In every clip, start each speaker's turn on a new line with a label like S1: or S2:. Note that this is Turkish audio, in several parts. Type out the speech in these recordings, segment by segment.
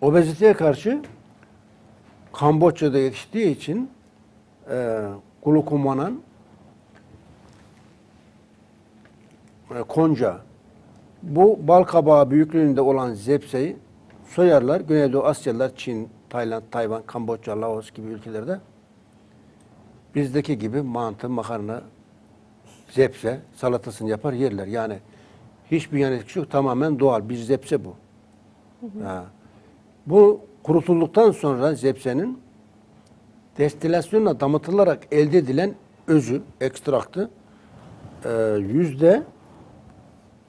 S1: obeziteye karşı Kamboçya'da yetiştiği için e, glukomanan e, konca bu bal kabağı büyüklüğünde olan zepseyi soyarlar. Güneydoğu Asyalılar Çin, Tayland, Tayvan, Kamboçya, Laos gibi ülkelerde bizdeki gibi mantı, makarna, zepse salatasını yapar yerler. Yani hiçbir yan etkisi yok. Tamamen doğal. Bir zepse bu. Ha. Bu kurutulduktan sonra zepsenin destilasyonla damıtılarak elde edilen özü, ekstraktı e, yüzde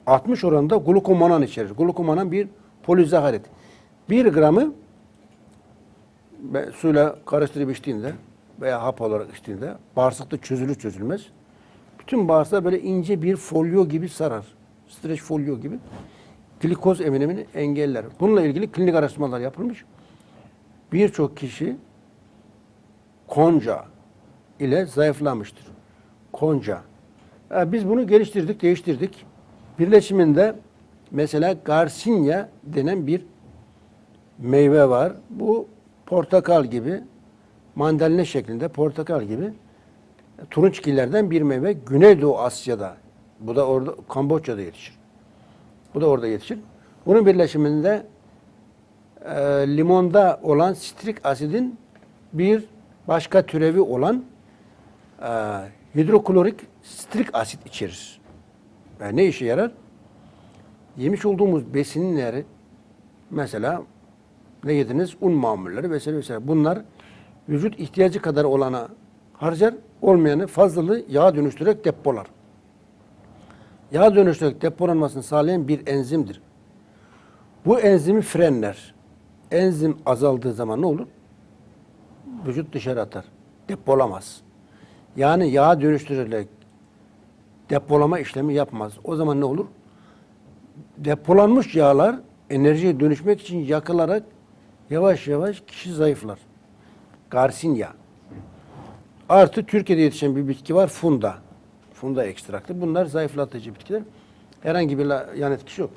S1: 60 oranında glukomanan içerir. Glukomanan bir polizaharit. 1 gramı suyla karıştırıp içtiğinde veya hap olarak içtiğinde bağırsakta çözülür çözülmez. Bütün bağırsağı böyle ince bir folyo gibi sarar. Streç folyo gibi. Glikoz eminemini engeller. Bununla ilgili klinik araştırmalar yapılmış. Birçok kişi konca ile zayıflamıştır. Konca. Ha, biz bunu geliştirdik, değiştirdik. Birleşiminde mesela Garcinia denen bir meyve var. Bu portakal gibi, mandalina şeklinde portakal gibi turunçgillerden bir meyve. Güneydoğu Asya'da, bu da orada Kamboçya'da yetişir. Bu da orada yetişir. Bunun birleşiminde e, limonda olan sitrik asidin bir başka türevi olan e, hidroklorik sitrik asit içerir. Yani ne işe yarar? Yemiş olduğumuz besinleri mesela ne yediniz? Un mamulleri vesaire vesaire. Bunlar vücut ihtiyacı kadar olana harcar, olmayanı fazlalığı yağ dönüştürerek depolar. Yağ dönüştürerek depolanmasını sağlayan bir enzimdir. Bu enzimi frenler. Enzim azaldığı zaman ne olur? Vücut dışarı atar. Depolamaz. Yani yağ dönüştürerek depolama işlemi yapmaz. O zaman ne olur? Depolanmış yağlar enerjiye dönüşmek için yakılarak yavaş yavaş kişi zayıflar. Garcinia. Artı Türkiye'de yetişen bir bitki var funda. Funda ekstraktı. Bunlar zayıflatıcı bitkiler. Herhangi bir yan etkisi yok.